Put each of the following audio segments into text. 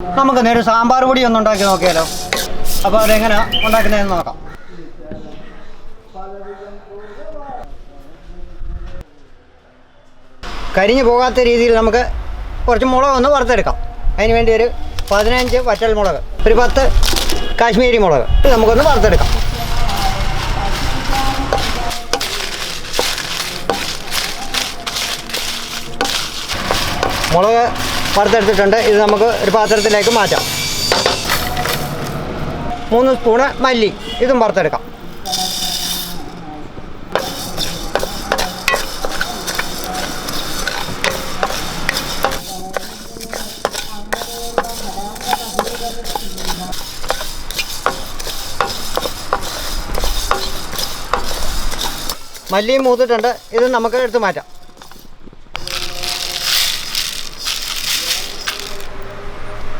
നമുക്ക് നേരെ സാമ്പാർ പൊടി ഒന്ന് ഉണ്ടാക്കി നോക്കിയാലോ? അപ്പോൾ അതെങ്ങനെ ഉണ്ടാക്കുന്നതെന്ന് നോക്കാം. കരിഞ്ഞു പോകാത്ത രീതിയിൽ നമുക്ക് കുറച്ച് മുളക് ഒന്ന് വറുത്തെടുക്കാം. അതിന് വേണ്ടി ഒരു പതിനഞ്ച് വറ്റൽ മുളക് ഒരു പത്ത് കാശ്മീരി മുളക് ഇത് നമുക്കൊന്ന് വറുത്തെടുക്കാം. മുളക് വറുത്തെടുത്തിട്ടുണ്ട് ഇത് നമുക്ക് ഒരു പാത്രത്തിലേക്ക് മാറ്റാം. മൂന്ന് സ്പൂണ് മല്ലി. ഇതും വറുത്തെടുക്കാം. മല്ലിയും മൂത്തിട്ടുണ്ട്. ഇത് നമുക്ക് എടുത്ത് മാറ്റാം.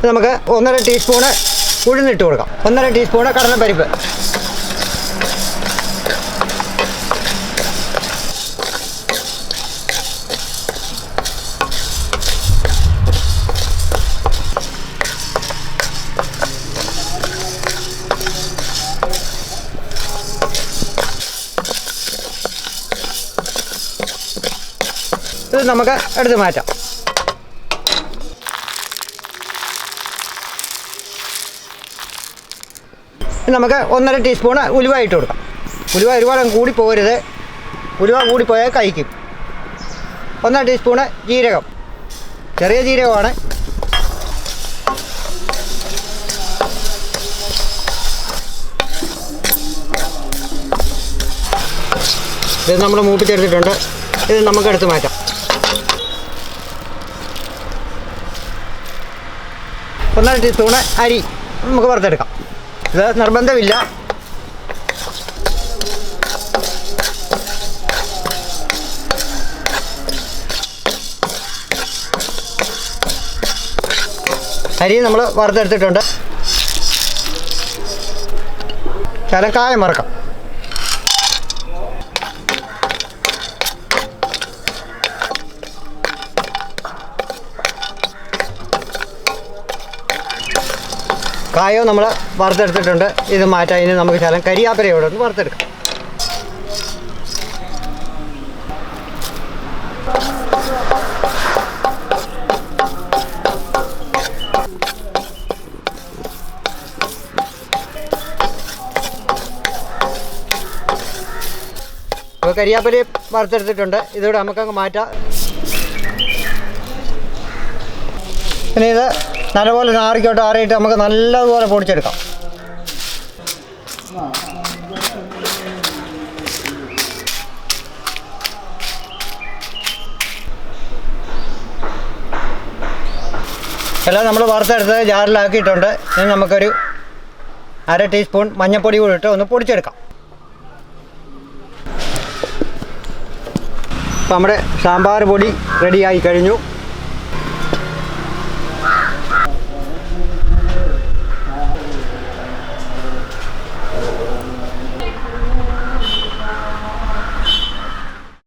നമുക്ക് ഒന്നര ടീസ്പൂണ് ഉഴുന്നിട്ട് കൊടുക്കാം. ഒന്നര ടീസ്പൂണ് കടലപ്പരിപ്പ്. ഇത് നമുക്ക് എടുത്ത് മാറ്റാം. നമുക്ക് ഒന്നര ടീസ്പൂൺ ഉലുവ ഇട്ട് കൊടുക്കാം. ഉലുവ ഒരുപാട് കൂടി പോരുത്. ഉലുവ കൂടിപ്പോയാൽ കഴിക്കും. ഒന്നര ടീസ്പൂണ് ജീരകം. ചെറിയ ജീരകമാണ്. ഇത് നമ്മൾ മൂപ്പിച്ചെടുത്തിട്ടുണ്ട്. ഇത് നമുക്ക് എടുത്ത് മാറ്റാം. ഒന്നര ടീസ്പൂണ് അരി നമുക്ക് വറുത്തെടുക്കാം. ഇത് നിർബന്ധമില്ല. അരി നമ്മൾ വറുത്തെടുത്തിട്ടുണ്ട്. ശകലം കായം മറക്കാം. കായോ നമ്മൾ വറുത്തെടുത്തിട്ടുണ്ട്. ഇത് മാറ്റാൻ ഇനി നമുക്ക് ശകലം കരിയാപ്പരയോടെ വറുത്തെടുക്കാം. അപ്പോൾ കരിയാപ്പലി വറുത്തെടുത്തിട്ടുണ്ട്. ഇതിവിടെ നമുക്കങ്ങ് മാറ്റാം. പിന്നെ ഇത് നല്ലപോലെ നാറിക്കോട്ട് ആറിയിട്ട് നമുക്ക് നല്ലതുപോലെ പൊടിച്ചെടുക്കാം. എല്ലാം നമ്മൾ വറുത്തെടുത്ത് ജാറിലാക്കിയിട്ടുണ്ട്. ഇനി നമുക്കൊരു അര ടീസ്പൂൺ മഞ്ഞൾപ്പൊടി കൂടി ഇട്ട് ഒന്ന് പൊടിച്ചെടുക്കാം. അപ്പം നമ്മുടെ സാമ്പാർ പൊടി റെഡിയായി കഴിഞ്ഞു.